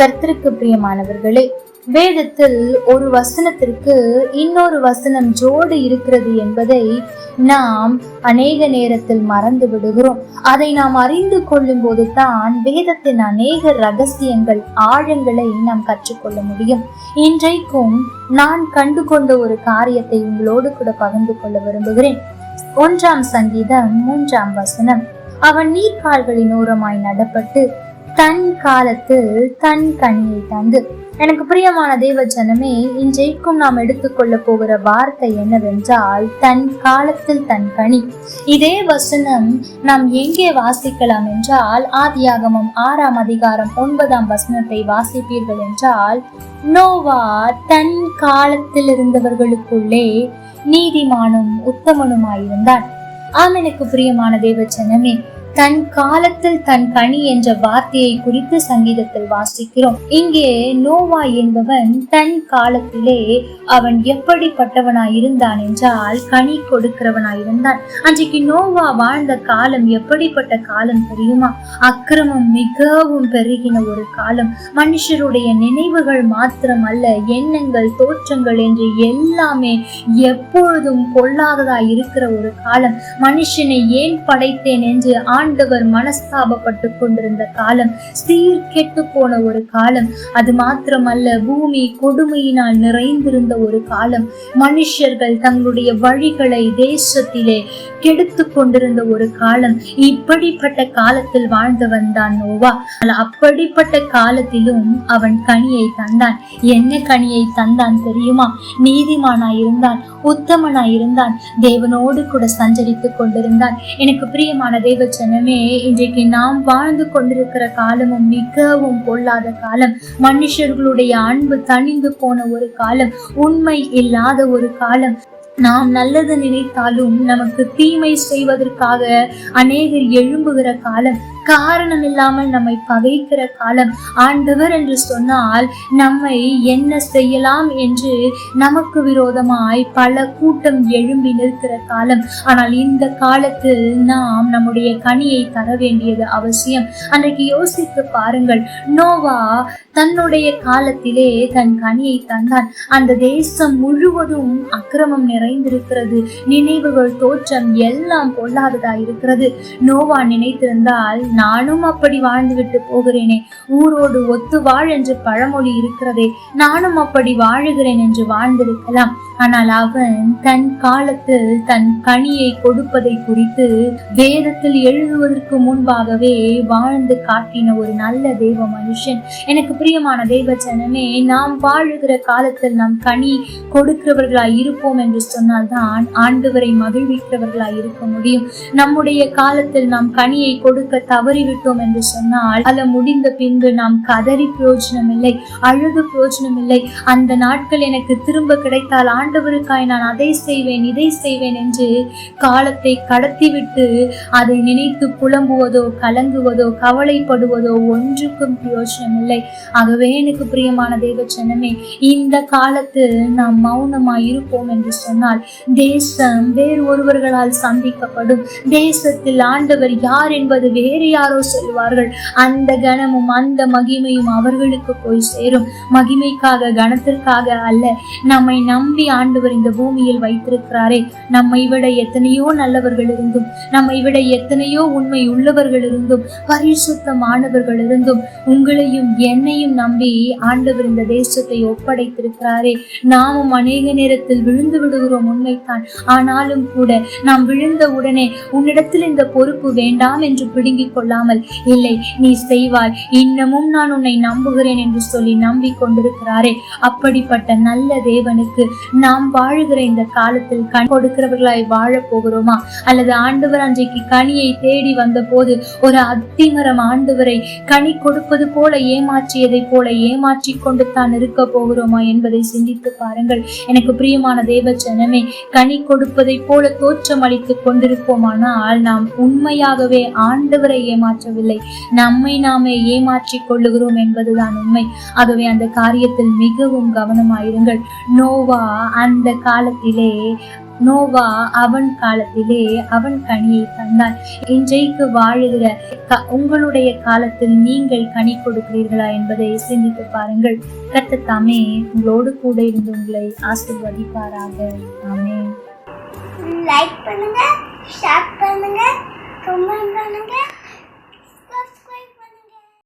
கர்த்தருக்கு பிரியமானவர்களே வேதத்தில் ஒரு வசனத்திற்கு இன்னொரு வசனம் ஜோடு இருக்கிறது என்பதை நாம் அநேக நேரத்தில் மறந்து விடுகிறோம். அதை நாம் அறிந்து கொள்ளும் போது தான் வேதத்தின் அநேக ரகசியங்கள் ஆழங்களை நாம் கற்றுக்கொள்ள முடியும். இன்றைக்கும் நான் கண்டு கொண்ட ஒரு காரியத்தை உங்களோடு கூட பகிர்ந்து கொள்ள விரும்புகிறேன். ஒன்றாம் சங்கீதம் மூன்றாம் வசனம். அவன் நீர்கால்களின் ஓரமாய் நடப்பட்டு தன் காலத்தில் தன் கனியை தந்து. எனக்கு பிரியமான தேவஜனமே இன்றைக்கும் நாம் எடுத்துக்கொள்ள போகிற வார்த்தை என்னவென்றால் தன் காலத்தில் தன் கனி. இதே வசனம் நாம் எங்கே வாசிக்கலாம் என்றால் ஆதியாகமம் ஆறாம் அதிகாரம் ஒன்பதாம் வசனத்தை வாசிப்பீர்கள் என்றால் நோவா தன் காலத்தில் இருந்தவர்களுக்குள்ளே நீதிமானும் உத்தமனுமாயிருந்தான். ஆம் எனக்கு பிரியமான தேவ தன் காலத்தில் தன் பணி என்ற வார்த்தையை குறித்து சங்கீதத்தில் வாசிக்கிறோம். இங்கே நோவா என்பவன் தன் காலத்திலே அவன் எப்படிப்பட்டவனாய் இருந்தான் என்றால் கனி கொடுக்கிறவனாய் இருந்தான். அன்றைக்கு நோவா வாழ்ந்த காலம் எப்படிப்பட்ட காலம் தெரியுமா? அக்கிரமம் மிகவும் பெருகின ஒரு காலம். மனுஷருடைய நினைவுகள் மாத்திரம் அல்ல எண்ணங்கள் தோற்றங்கள் என்று எல்லாமே எப்பொழுதும் பொல்லாததாய் இருக்கிற ஒரு காலம். மனுஷனை ஏன் படைத்தேன் என்று ஆண்டவர் மனஸ்தாபப்பட்டு கொண்டிருந்த காலம் சீர் கெட்டு போன ஒரு காலம். அது மாத்திரமல்ல பூமி கொடுமையினால் நிறைந்திருந்த ஒரு காலம். மனுஷர்கள் தங்களுடைய வழிகளை தேசத்திலே கெடுத்து கொண்டிருந்த ஒரு காலம். இப்படிப்பட்ட காலத்தில் வாழ்ந்து வந்தான் நோவா. அப்படிப்பட்ட காலத்திலும் அவன் கனியை தந்தான். என்ன கனியை தந்தான் தெரியுமா? நீதிமானாய் இருந்தான் உத்தமனாய் இருந்தான் தேவனோடு கூட சஞ்சரித்துக் கொண்டிருந்தான். எனக்கு பிரியமான தேவச்சன் ஜனமே இன்றைக்கு நாம் வாழ்ந்து கொண்டிருக்கிற காலமும் மிகவும் பொல்லாத காலம். மனுஷர்களுடைய அன்பு தணிந்து போன ஒரு காலம் உண்மை இல்லாத ஒரு காலம். நாம் நல்லது நினைத்தாலும் நமக்கு தீமை செய்வதற்காக அநேகர் எழும்புகிற காலம். காரணம் இல்லாமல் நம்மை பகைக்கிற காலம் ஆண்டவர் என்று சொன்னால் நம்மை என்ன செய்யலாம் என்று நமக்கு விரோதமாய் பல கூட்டம் எழும்பி நிற்கிற காலம். ஆனால் இந்த காலத்தில் நாம் நம்முடைய கனியை தர வேண்டியது அவசியம். அன்றைக்கு யோசித்து பாருங்கள் நோவா தன்னுடைய காலத்திலே தன் கனியை தந்தான். அந்த தேசம் முழுவதும் அக்கிரமம் நிறைந்திருக்கிறது. நினைவுகள் தோற்றம் எல்லாம் பொல்லாததா இருக்கிறது நோவா நினைத்திருந்தால் நானும் அப்படி வாழ்ந்துவிட்டு போகிறேனே. ஊரோடு ஒத்து வாழ் என்று பழமொழி இருக்கிறதே. நானும் அப்படி வாழுகிறேன் என்று வாழ்ந்திருக்கலாம். ஆனால் அவன் தன் காலத்தில் தன் கனியை கொடுப்பதை குறித்து வேதத்தில் எழுதுவதற்கு முன்பாகவே வாழ்ந்து காட்டின ஒரு நல்ல தெய்வ மனுஷன். எனக்கு பிரியமான தேவ ஜனமே நாம் வாழுகிற காலத்தில் நாம் கனி கொடுக்கிறவர்களாய் இருப்போம் என்று சொன்னால்தான் ஆண்டவரை மகிழ்விக்கிறவர்களாய் இருக்க முடியும். நம்முடைய காலத்தில் நாம் கனியை கொடுக்க தவறிவிட்டோம் என்று சொன்னால் அல்ல முடிந்த பின்பு நாம் கதறி பிரயோஜனம் இல்லை அழுது பிரயோஜனம் இல்லை அந்த நாட்கள் எனக்கு திரும்ப கிடைத்தால் ஆண்டவருக்காய் நான் அதை செய்வேன் இதை செய்வேன் என்று காலத்தை கடத்திவிட்டு அதை நினைத்து புலம்புவதோ கலங்குவதோ கவலைப்படுவதோ ஒன்றுக்கும் பிரயோஜனம் இல்லை ஆகவே எனக்கு பிரியமான தேவ ஜனமே இந்த காலத்தில் நாம் மௌனமாய் இருப்போம் என்று சொன்னால் தேசம் வேறு ஒருவர்களால் சந்திக்கப்படும். தேசத்தில் ஆண்டவர் யார் என்பது வேறு யாரோ சொல்வார்கள் அந்த கனமும் அந்த மகிமையும் அவர்களுக்கு போய் சேரும். மகிமைக்காக கனத்திற்காக அல்ல நம்மை நம்பி ஆண்டவர் இந்த பூமியில் வைத்திருக்கிறாரே. நம்மை விட எத்தனையோ நல்லவர்கள் இருந்தும் நம்மை விட எத்தனையோ உண்மை உள்ளவர்கள் இருந்தும் பரிசுத்தமானவர்கள் இருந்தும் உங்களையும் என்னையும் நம்பி ஆண்டவர் இந்த தேசத்தை ஒப்படைத்திருக்கிறாரே. நாமும் அநேக நேரத்தில் விழுந்து விடுகிறோம் உண்மைத்தான் ஆனாலும் கூட நாம் விழுந்த உடனே உன்னிடத்தில் இந்த பொறுப்பு வேண்டாம் என்று பிடுங்கிக் கொள்ளாமல் இல்லை நீ செய்வாய். இன்னமும் நான் உன்னை நம்புகிறேன் என்று சொல்லி நம்பிக்கொண்டிருக்கிறாரே. அப்படிப்பட்ட நல்ல தேவனுக்கு நாம் வாழுகிற இந்த காலத்தில் கண் கொடுக்கிறவர்களாய் வாழப் போகிறோமா? அல்லது ஆண்டவர் அன்றைக்கு கனியை தேடி வந்த போது ஒரு அத்திமரம் ஆண்டவரை கனி கொடுப்பது போல ஏமாற்றியதை போல ஏமாற்றி கொண்டு தான் இருக்க போகிறோமா என்பதை சிந்தித்து பாருங்கள். எனக்கு பிரியமான தேவ ஜனமே கனி கொடுப்பதை போல தோற்றம் அளித்துக் கொண்டிருப்போமானால் நாம் உண்மையாகவே ஆண்டவரை ஏமாற்றவில்லை. நம்மை நாமே ஏமாற்றிக் கொள்ளுகிறோம் என்பதுதான் உண்மை. ஆகவே அந்த காரியத்தில் மிகவும் கவனமாயிருங்கள். நோவா அந்த காலத்திலே நோவா அவன் காலத்திலே அவன் கனியை தந்தான். இன்றைக்கு வாழுகிற உங்களுடைய காலத்தில் நீங்கள் கனி கொடுக்கிறீர்களா என்பதை சிந்தித்து பாருங்கள். கத்த தாமே உங்களோடு கூட இருந்து உங்களை ஆசிர்வதிப்பாராக. தாமே லைக் பண்ணுங்க ஷேர் பண்ணுங்க கமெண்ட் பண்ணுங்க.